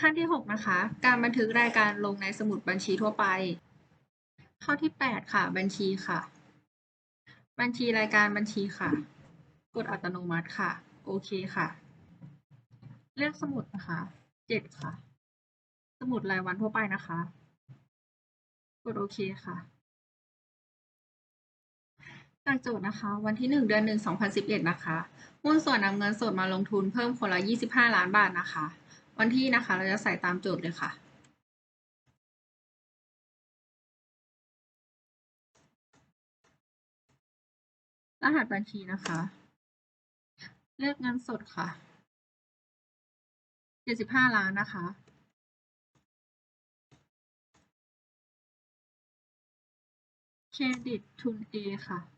ขั้นที่ 6 นะคะ การบันทึกรายการลงในสมุดบัญชีทั่วไป ข้อที่ 8 ค่ะ บัญชีค่ะ บัญชีรายการบัญชีค่ะ กดอัตโนมัติค่ะ โอเคค่ะ เลือกสมุดนะคะ 7 ค่ะ สมุดรายวันทั่วไปนะคะ กดโอเคค่ะจากโจทย์นะคะ วันที่ 1 เดือน 1 2011 นะคะ หุ้นส่วนนำเงินสดมาลงทุนเพิ่มคนละ 25 ล้านบาทนะคะ วันที่นะคะ เราจะใส่ตามโจทย์เลยค่ะรหัสบัญชีนะคะ เลือกเงินสดค่ะ 75 ล้านนะคะ เครดิตทุน A ค่ะ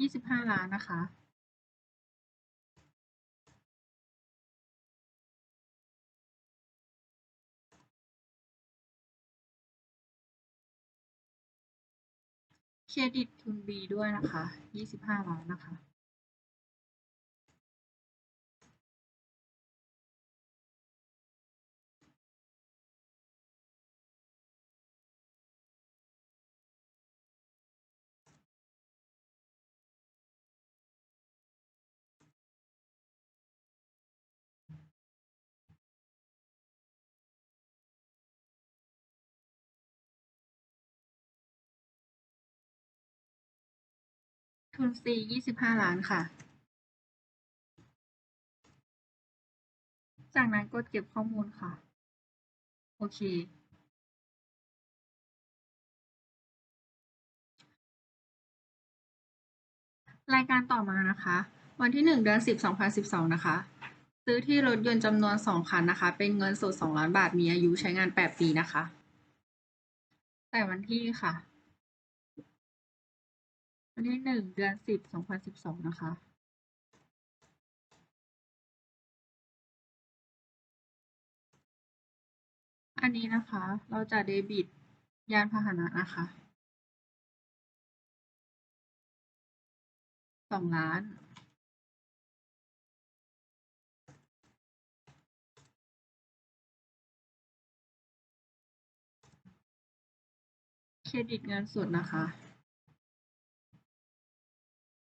ยี่สิบห้าล้านนะคะเครดิตทุน B ด้วยนะคะยี่สิบห้าล้านนะคะ ทุน C ยี่สิบห้าล้านค่ะ จากนั้นกดเก็บข้อมูลค่ะ โอเค รายการต่อมานะคะ วันที่หนึ่งเดือนสิบสองพันสิบสองนะคะ ซื้อที่รถยนต์จำนวนสองคันนะคะ เป็นเงินสดสองล้านบาทมีอายุใช้งานแปดปีนะคะ แต่วันที่ค่ะ วันที่หนึ่งเดือนสิบสองพันสิบสองนะคะอันนี้นะคะ เราจะเดบิตยานพาหนะนะคะสองล้าน เครดิตเงินสดนะคะ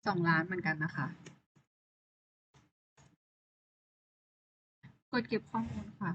สองล้านเหมือนกันนะคะ กดเก็บข้อมูลค่ะ